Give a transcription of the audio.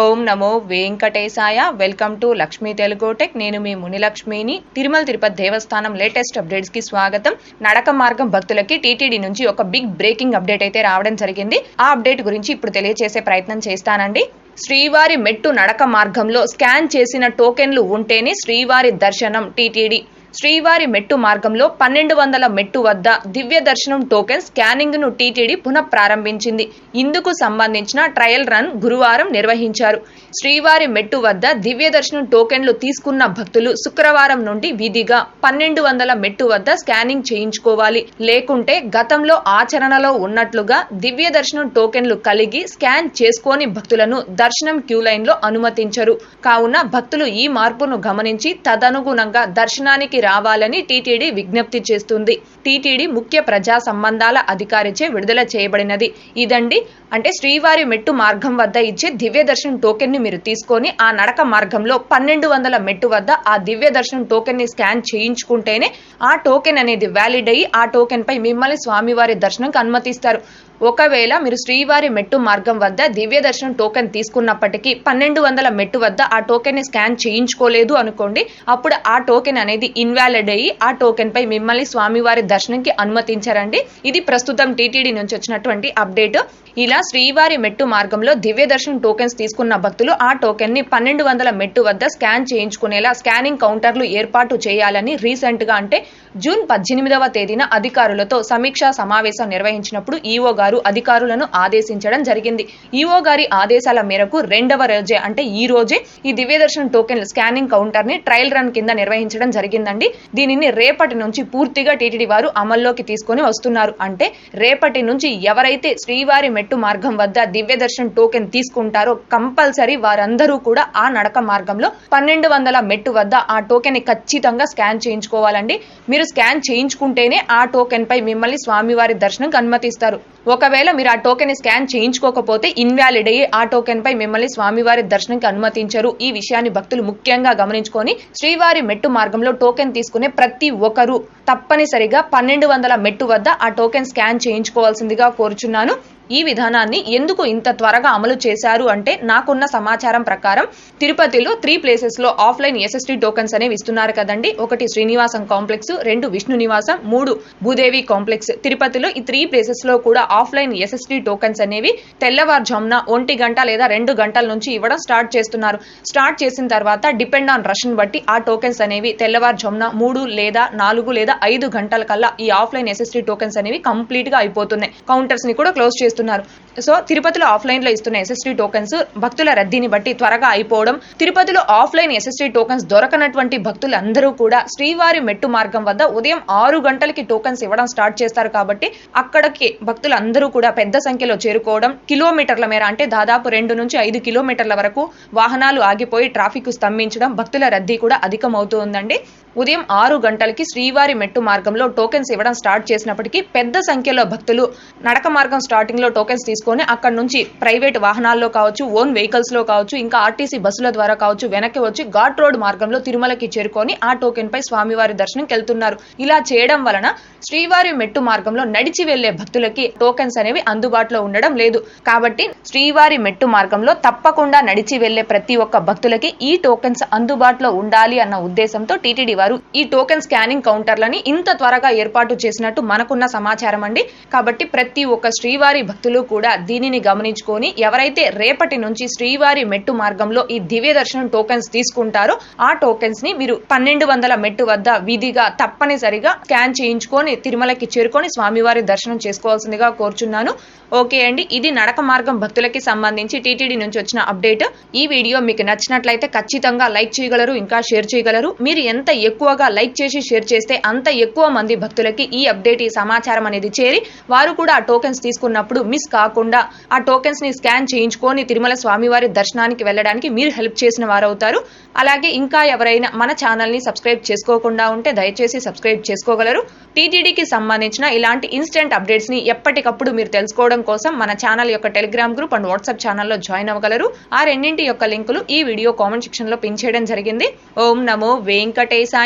ఓం నమో వెంకటేశాయ. Welcome to Lakshmi Telugu tech. నేను మీ మునిలక్ష్మిని. తిరుమల తిరుపతి దేవస్థానం లేటెస్ట్ అప్డేట్స్కి స్వాగతం. నడక మార్గం భక్తులకి టీటీడీ నుంచి ఒక బిగ్ బ్రేకింగ్ అప్డేట్ అయితే రావడం జరిగింది. ఆ అప్డేట్ గురించి ఇప్పుడు తెలియజేసే ప్రయత్నం చేస్తానండి. శ్రీవారి మెట్టు నడక మార్గంలో స్కాన్ చేసిన టోకెన్లు ఉంటేనే శ్రీవారి దర్శనం టీటీడీ. శ్రీవారి మెట్టు మార్గంలో పన్నెండు వందల మెట్టు వద్ద దివ్య దర్శనం టోకెన్ స్కానింగ్ను టీటీడీ పునః ప్రారంభించింది ఇందుకు సంబంధించిన ట్రయల్ రన్ గురువారం నిర్వహించారు. శ్రీవారి మెట్టు వద్ద దివ్య దర్శనం టోకెన్లు తీసుకున్న భక్తులు శుక్రవారం నుండి విధిగా పన్నెండు వందల మెట్టు వద్ద స్కానింగ్ చేయించుకోవాలి. లేకుంటే గతంలో ఆచరణలో ఉన్నట్లుగా దివ్య దర్శనం టోకెన్లు కలిగి స్కాన్ చేసుకోని భక్తులను దర్శనం క్యూ లైన్లో అనుమతించరు. కావున భక్తులు ఈ మార్పును గమనించి తదనుగుణంగా దర్శనానికి రావాలని టీటీడీ విజ్ఞప్తి చేస్తుంది. టీటీడీ ముఖ్య ప్రజా సంబంధాల అధికారిచే విడుదల చేయబడినది. ఇదండి అంటే శ్రీవారి మెట్టు మార్గం వద్ద ఇచ్చే దివ్య దర్శనం టోకెన్ని మీరు తీసుకొని ఆ నడక మార్గంలో పన్నెండు వందల మెట్టు వద్ద ఆ దివ్య దర్శనం టోకెన్ని స్కాన్ చేయించుకుంటేనే ఆ టోకెన్ అనేది వ్యాలిడ్ అయ్యి ఆ టోకెన్ పై మిమ్మల్ని స్వామివారి దర్శనంకి అనుమతిస్తారు. ఒకవేళ మీరు శ్రీవారి మెట్టు మార్గం వద్ద దివ్య దర్శనం టోకెన్ తీసుకున్నప్పటికీ పన్నెండు వందల మెట్టు వద్ద ఆ టోకెన్ని స్కాన్ చేయించుకోలేదు అనుకోండి అప్పుడు ఆ టోకెన్ అనేది ఇన్వాలిడ్ అయ్యి ఆ టోకెన్ పై మిమ్మల్ని స్వామివారి దర్శనంకి అనుమతించారండి. ఇది ప్రస్తుతం టీటీడీ నుంచి వచ్చినటువంటి అప్డేట్ ఇలా శ్రీవారి మెట్టు మార్గంలో దివ్య దర్శనం టోకెన్స్ తీసుకున్న భక్తులు ఆ టోకెన్ని పన్నెండు వందల మెట్టు వద్ద స్కాన్ చేయించుకునేలా స్కానింగ్ కౌంటర్లు ఏర్పాటు చేయాలని రీసెంట్గా అంటే జూన్ పద్దెనిమిదవ తేదీన అధికారులతో సమీక్షా సమావేశం నిర్వహించినప్పుడు ఈఓ గారు అధికారులను ఆదేశించడం జరిగింది. ఈఓ గారి ఆదేశాల మేరకు రెండవ రోజే అంటే ఈ రోజే ఈ దివ్యదర్శన్ టోకెన్ స్కానింగ్ కౌంటర్ని ట్రయల్ రన్ కింద నిర్వహించడం జరిగిందండి. దీనిని రేపటి నుంచి పూర్తిగా టీటీడీ వారు అమల్లోకి తీసుకొని వస్తున్నారు. అంటే రేపటి నుంచి ఎవరైతే శ్రీవారి మెట్టు మార్గం వద్ద దివ్య దర్శనం టోకెన్ తీసుకుంటారో కంపల్సరీ వారందరూ కూడా ఆ నడక మార్గంలో పన్నెండు వందల మెట్టు వద్ద ఆ టోకెన్ని ఖచ్చితంగా స్కాన్ చేయించుకోవాలండి. మీరు స్కాన్ చేయించుకుంటేనే ఆ టోకెన్ పై మిమ్మల్ని స్వామివారి దర్శనం అనుమతిస్తారు ఒకవేళ మీరు ఆ టోకెన్ స్కాన్ చేయించుకోకపోతే ఇన్వాలిడ్ అయ్యి ఆ టోకెన్ పై మిమ్మల్ని స్వామివారి దర్శనంకి అనుమతించరు. ఈ విషయాన్ని భక్తులు ముఖ్యంగా గమనించుకొని శ్రీవారి మెట్టు మార్గంలో టోకెన్ తీసుకునే ప్రతి ఒక్కరూ తప్పనిసరిగా పన్నెండు వందల మెట్టు వద్ద ఆ టోకెన్ స్కాన్ చేయించుకోవాల్సిందిగా కోరుచున్నాను. ఈ విధానాన్ని ఎందుకు ఇంత త్వరగా అమలు చేశారు అంటే నాకున్న సమాచారం ప్రకారం తిరుపతిలో త్రీ ప్లేసెస్లో ఆఫ్లైన్ ఎస్ఎస్టీ టోకెన్స్ అనేవి ఇస్తున్నారు కదండి. ఒకటి శ్రీనివాసం కాంప్లెక్స్ రెండు విష్ణు నివాసం మూడు భూదేవి కాంప్లెక్స్. తిరుపతిలో ఈ త్రీ ప్లేసెస్లో కూడా ఆఫ్లైన్ ఎస్ఎస్టీ టోకెన్స్ అనేవి తెల్లవారుజామున ఒంటి గంట లేదా రెండు గంటల నుంచి ఇవ్వడం స్టార్ట్ చేస్తున్నారు. స్టార్ట్ చేసిన తర్వాత డిపెండ్ ఆన్ రషన్ బట్టి ఆ టోకెన్స్ అనేవి తెల్లవారుజామున మూడు లేదా నాలుగు లేదా ఐదు గంటల కల్లా ఈ ఆఫ్లైన్ ఎస్ఎస్టీ టోకెన్స్ అనేవి కంప్లీట్గా అయిపోతున్నాయి. కౌంటర్స్ని కూడా క్లోజ్ చేస్తున్నారు. సో తిరుపతిలో ఆఫ్లైన్లో ఇస్తున్న ఎస్ఎస్టీ టోకెన్స్ భక్తుల రద్దీని బట్టి త్వరగా అయిపోవడం తిరుపతిలో ఆఫ్లైన్ ఎస్ఎస్టీ టోకెన్స్ దొరకనటువంటి భక్తులందరూ కూడా శ్రీవారి మెట్టు మార్గం వద్ద ఉదయం ఆరు గంటలకి టోకెన్స్ ఇవ్వడం స్టార్ట్ చేస్తారు కాబట్టి అక్కడికి భక్తులు అందరూ కూడా పెద్ద సంఖ్యలో చేరుకోవడం కిలోమీటర్ల మేర అంటే దాదాపు రెండు నుంచి ఐదు కిలోమీటర్ల వరకు వాహనాలు ఆగిపోయి ట్రాఫిక్ స్తంభించడం భక్తుల రద్దీ కూడా అధికమవుతుందండి. ఉదయం ఆరు గంటలకి శ్రీవారి మెట్టు మార్గంలో టోకెన్స్ ఇవ్వడం స్టార్ట్ చేసినప్పటికీ పెద్ద సంఖ్యలో భక్తులు నడక మార్గం స్టార్టింగ్లో టోకెన్స్ తీసుకొని అక్కడ నుంచి ప్రైవేట్ వాహనాల్లో కావచ్చు ఓన్ వెహికల్స్లో కావచ్చు ఇంకా ఆర్టీసీ బస్సుల ద్వారా కావచ్చు వెనక్కి వచ్చి ఘాట్ రోడ్ మార్గంలో తిరుమలకి చేరుకొని ఆ టోకెన్ పై స్వామివారి దర్శనంకి వెళ్తున్నారు ఇలా చేయడం వలన శ్రీవారి మెట్టు మార్గంలో నడిచి వెళ్ళే భక్తులకి టోకెన్స్ అనేవి అందుబాటులో ఉండడం లేదు. కాబట్టి శ్రీవారి మెట్టు మార్గంలో తప్పకుండా నడిచి వెళ్ళే ప్రతి ఒక్క భక్తులకి ఈ టోకెన్స్ అందుబాటులో ఉండాలి అన్న ఉద్దేశంతో టీటీడీ వారు ఈ టోకెన్ స్కానింగ్ కౌంటర్లని ఇంత త్వరగా ఏర్పాటు చేసినట్టు మనకున్న సమాచారం అండి. కాబట్టి ప్రతి ఒక్క శ్రీవారి భక్తులు కూడా దీనిని గమనించుకొని ఎవరైతే రేపటి నుంచి శ్రీవారి మెట్టు మార్గంలో ఈ దివ్య దర్శనం టోకెన్స్ తీసుకుంటారో ఆ టోకెన్స్ని మీరు పన్నెండు వందల మెట్టు వద్ద విధిగా తప్పనిసరిగా స్కాన్ చేయించుకొని తిరుమలకి చేరుకొని స్వామివారి దర్శనం చేసుకోవాల్సిందిగా కోరుచున్నాను. ఓకే అండి ఇది నడక మార్గం భక్తులకి సంబంధించి టీటీడీ నుంచి వచ్చిన అప్డేట్. ఈ వీడియో మీకు నచ్చినట్లయితే ఖచ్చితంగా లైక్ చేయగలరు ఇంకా షేర్ చేయగలరు. మీరు ఎంత ఎక్కువ ఎక్కువగా లైక్ చేసి షేర్ చేస్తే అంత ఎక్కువ మంది భక్తులకి ఈ అప్డేట్ ఈ సమాచారం అనేది చేరి వారు కూడా ఆ టోకెన్స్ తీసుకున్నప్పుడు మిస్ కాకుండా ఆ టోకెన్స్ని స్కాన్ చేయించుకొని తిరుమల స్వామివారి దర్శనానికి వెళ్ళడానికి మీరు హెల్ప్ చేసిన వారు అవుతారు అలాగే ఇంకా ఎవరైనా మన ఛానల్ని సబ్స్క్రైబ్ చేసుకోకుండా ఉంటే దయచేసి సబ్స్క్రైబ్ చేసుకోగలరు. టీటీడీకి సంబంధించిన ఇలాంటి ఇన్స్టెంట్ అప్డేట్స్ని ఎప్పటికప్పుడు మీరు తెలుసుకోవడం కోసం మన ఛానల్ యొక్క టెలిగ్రామ్ గ్రూప్ అండ్ వాట్సాప్ ఛానల్లో జాయిన్ అవ్వగలరు. ఆ రెండింటి యొక్క లింకులు ఈ వీడియో కామెంట్ సెక్షన్లో పిన్ చేయడం జరిగింది. ఓం నమో వెంకటేశాయ